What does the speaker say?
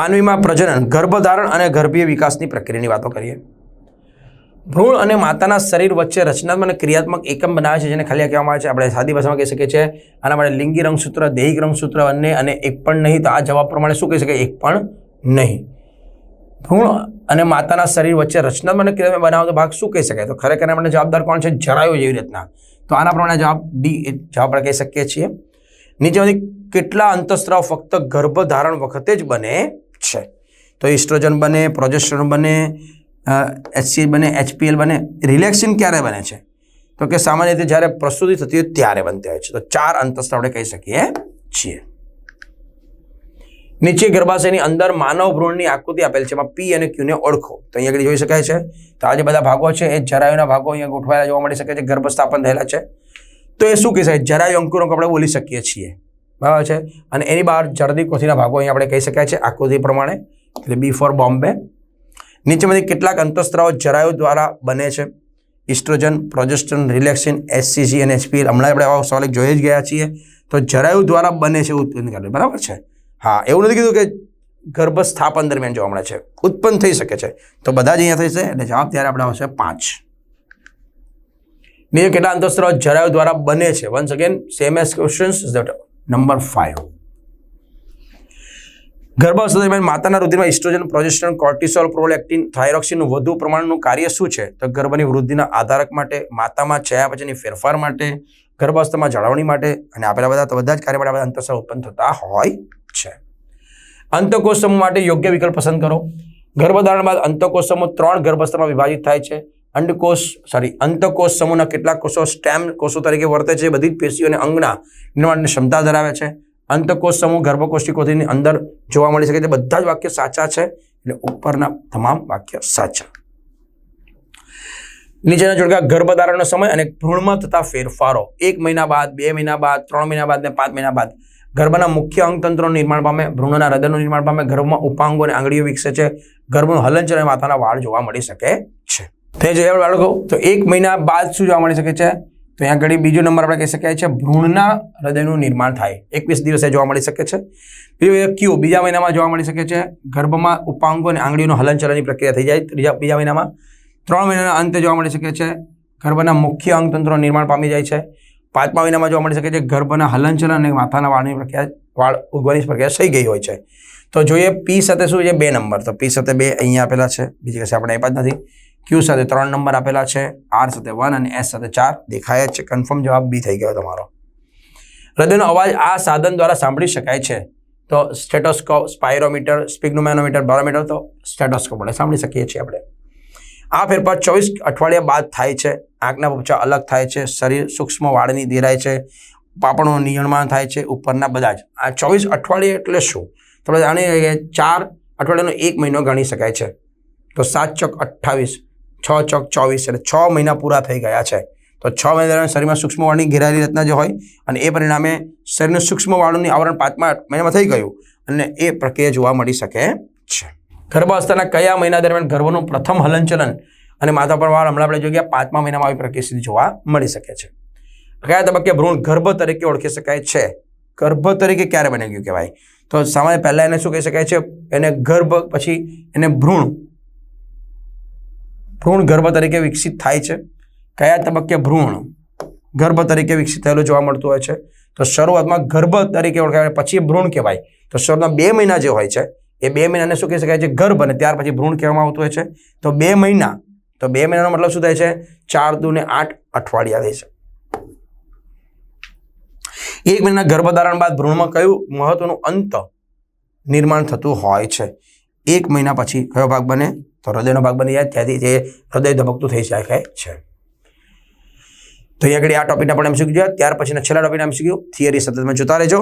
માનવીમાં પ્રજનન, ગર્ભધારણ અને ગર્ભીય વિકાસની પ્રક્રિયાની વાતો કરીએ. ભ્રૂણ અને માતાના શરીર વચ્ચે રચનાત્મક અને ક્રિયાત્મક એકમ બનાવે છે, જેને ખાલી કહેવામાં આવે છે. આપણે સાદી ભાષામાં કહી શકીએ છીએ, આના માટે લિંગી રંગસૂત્ર દૈહિક રંગસૂત્ર બંને અને એક પણ નહીં, તો આ જવાબ પ્રમાણે શું કહી શકાય? એક પણ નહીં. ભ્રૂણ અને માતાના શરીર વચ્ચે રચનાત્મક અને ક્રિયાત્મક બનાવતો ભાગ શું કહી શકાય? તો ખરેખર એના જવાબદાર કોણ છે? જરાયો જેવી રીતના. તો આના પ્રમાણે જવાબ ડી જવાબ આપણે કહી શકીએ છીએ. નીચેમાંથી કેટલા અંતઃસ્ત્રાવ ફક્ત ગર્ભધારણ વખતે જ બને? છે. તો ઇસ્ટ્રોજન બને, પ્રોજેસ્ટ્રોન બને એચસી બને એચપીએલ બને, રિલેક્સિન ક્યારે બને છે? તો કે સામાન્ય રીતે જ્યારે પ્રસ્તુતિ થતી હોય ત્યારે બનતી હોય છે. તો ચાર અંતસ્થ આપણે કહી શકીએ છીએ. નીચે ગર્ભાશયની અંદર માનવ ભ્રૂણની આકૃતિ આપેલ છે. એમાં પી અને ક્યુને ઓળખો. તો અહીંયા આગળ જોઈ શકાય છે. તો આ જે બધા ભાગો છે, એ જરાયુના ભાગો અહીંયા ગોઠવાયેલા જોવા મળી શકે છે. ગર્ભસ્થાપન થયેલા છે. તો એ શું કહી શકાય જરાયુ અંકુરંક આપણે બોલી શકીએ છીએ. બરાબર છે? અને એની બહાર જરદી કોથીના ભાગો અહીંયા આપણે કહી શકાય છે, આકૃતિ પ્રમાણે. એટલે બી ફોર બોમ્બે નીચેમાંથી કેટલાક અંતઃસ્ત્રાવો જરાયુ દ્વારા બને છે. ઇસ્ટ્રોજન પ્રોજેસ્ટન રિલેક્સિન એસસીસી અને એસપીએલ હમણાં આપણે આવા સવાલ જોઈ જ ગયા છીએ. તો જરાયુ દ્વારા બને છે ઉત્પન્ન કરે બરાબર છે? હા, એવું નથી કીધું કે ગર્ભસ્થાપન દરમિયાન જોવા મળે છે. ઉત્પન્ન થઈ શકે છે. તો બધા જ અહીંયા થશે એટલે જવાબ ત્યારે આપણે આવશે પાંચ. નીચે કેટલા અંતઃસ્ત્રાવ જરાયુ દ્વારા બને છે? Once again same S questions number five ગર્ભાવસ્થા દરમિયાન માતાના રુધિરમાં ઇસ્ટ્રોજન પ્રોજેસ્ટ્રોન કોર્ટિસોલ પ્રોલેક્ટિન થાઇરોક્સિનનું વધુ પ્રમાણનું કાર્ય શું છે? તો ગર્ભની વૃદ્ધિના આધારક માટે, માતામાં ચયાપચયની ફેરફાર માટે ગર્ભાવસ્થામાં જાળવણી માટે અને આપેલા બધા, તો બધા જ કાર્ય માટે અંતઃસ્ત્રાવ ઉત્પન્ન થતા હોય છે. અંતકોષ માટે યોગ્ય વિકલ્પ પસંદ કરો. ગર્ભધારણ બાદ અંતકોષ ત્રણ ગર્ભસ્તરમાં વિભાજિત થાય છે. અંડકોષ સોરી અંતકોષ સમૂહના કેટલાક કોષો સ્ટેમ કોષો તરીકે વર્તે છે. બધી જ પેશીઓને અંગના નિર્માણની ક્ષમતા ધરાવે છે. અંતકોષ સમૂહ ગર્ભકોષ્ઠી કોથળીની અંદર જોવા મળી શકે છે. બધા જ વાક્ય સાચા છે એટલે ઉપરના તમામ વાક્ય સાચા. નીચેના જોડકા ગર્ભધારણનો સમય અને ભ્રૂણમાં થતા ફેરફારો. એક મહિના બાદ, બે મહિના બાદ, ત્રણ મહિના બાદ ને પાંચ મહિના બાદ. ગર્ભના મુખ્ય અંગતંત્રનું નિર્માણ પામે, ભ્રૂણના હૃદયનું નિર્માણ પામે, ગર્ભમાં ઉપાંગો અને આંગળીઓ વિકસે છે. ગર્ભનું હલનચલન માથાના વાળ જોવા મળી શકે તે જોઈએ બાળકો, તો એક મહિના બાદ શું જોવા મળી શકે છે? તો અહીંયા ઘડી બીજો નંબર આપણે કહી શકાય છે, ભ્રૂણના હૃદયનું નિર્માણ થાય. એકવીસ દિવસે જોવા મળી શકે છે. બીજું ક્યુ, બીજા મહિનામાં જોવા મળી શકે છે. ગર્ભમાં ઉપાંગો અને આંગળીઓનું હલનચલનની પ્રક્રિયા થઈ જાય. ત્રીજા, બીજા મહિનામાં ત્રણ મહિનાના અંતે જોવા મળી શકે છે. ગર્ભના મુખ્ય અંગતંત્રો નિર્માણ પામી જાય છે. પાંચમા મહિનામાં જોવા મળી શકે છે, ગર્ભના હલનચલન અને માથાના વાળની પ્રક્રિયા, વાળ ઉગવાની પ્રક્રિયા થઈ ગઈ હોય છે. તો જોઈએ, પી સાથે શું છે? બે નંબર. તો પી સાથે બે અહીંયા આપેલા છે. બીજી કશે આપણે આપ્યા જ નથી. ક્યુ સાથે ત્રણ નંબર આપેલા છે આર સાથે વન અને એસ સાથે ચાર દેખાય જ છે. કન્ફર્મ જવાબ બી થઈ ગયો તમારો. હૃદયનો અવાજ આ સાધન દ્વારા સાંભળી શકાય છે. તો સ્ટેટોસ્કોપ, સ્પાયરોમીટર સ્પિગ્નોમેનોમીટર બારોમીટર તો સ્ટેટોસ્કોપ એટલે સાંભળી શકીએ છીએ આપણે. આ ફેરફાર ચોવીસ અઠવાડિયા બાદ થાય છે. આંખના પપચા અલગ થાય છે. શરીર સૂક્ષ્મ વાળની દેરાય છે. પાપણો નિર્માણ થાય છે. ઉપરના બધા જ. આ ચોવીસ અઠવાડિયે એટલે શું? તો આપણે જાણીએ કે ચાર અઠવાડિયાનો એક મહિનો ગણી શકાય છે. તો સાત ચોક અઠ્ઠાવીસ. છ ચોક ચોવીસ એટલે છ મહિના પૂરા થઈ ગયા છે. તો છ મહિના દરમિયાન શરીરમાં સૂક્ષ્મવાળની ઘેરાયેલી રચના જે હોય અને એ પરિણામે શરીરનું સૂક્ષ્મ વાળનું આવરણ પાંચમા મહિનામાં થઈ ગયું અને એ પ્રક્રિયા જોવા મળી શકે છે. ગર્ભાવસ્થાના કયા મહિના દરમિયાન ગર્ભનું પ્રથમ હલનચલન અને માથા પર વાળ હમણાં આપણે જોઈ ગયા પાંચમા મહિનામાં આવી પ્રક્રિયા સ્થિતિ જોવા મળી શકે છે. કયા તબક્કે ભ્રૂણ ગર્ભ તરીકે ઓળખી શકાય છે? ગર્ભ તરીકે ક્યારે બની ગયું કહેવાય? તો સામાન્ય પહેલાં એને શું કહી શકાય છે? એને ગર્ભ, પછી એને ભ્રૂણ ભ્રૂણ ગર્ભ તરીકે વિકસિત થાય છે. કયા તબક્કે ભ્રૂણ? ગર્ભ તરીકે વિકસિત થયેલું જોવા મળતું હોય છે. તો શરૂઆતમાં ગર્ભ તરીકે ઓળખાય પછી ભ્રૂણ કહેવાય. તો શરૂઆતમાં બે મહિના જે હોય છે, એ બે મહિનાને શું કહી શકાય છે? ગર્ભ અને ત્યાર પછી ભ્રૂણ કહેવામાં આવતું હોય છે. તો બે મહિના, તો બે મહિનાનો મતલબ શું થાય છે? ચાર દુ ને આઠ અઠવાડિયા થાય છે. એક મહિના ગર્ભધારણ બાદ ભ્રૂણમાં કયું મહત્વનું અંત નિર્માણ થતું હોય છે? એક મહિના પછી કયો ભાગ બને? તો હૃદયનો ભાગ બની જાય, ત્યાંથી તે હૃદય ધબકતું થઈ શકે છે. તો અહીંયા આગળ આ ટોપિકના પણ એમ શીખ્યું ત્યાર પછીના છેલ્લા ટોપિકના એમ શીખ્યું થિયરી સતત જોતા રહેજો.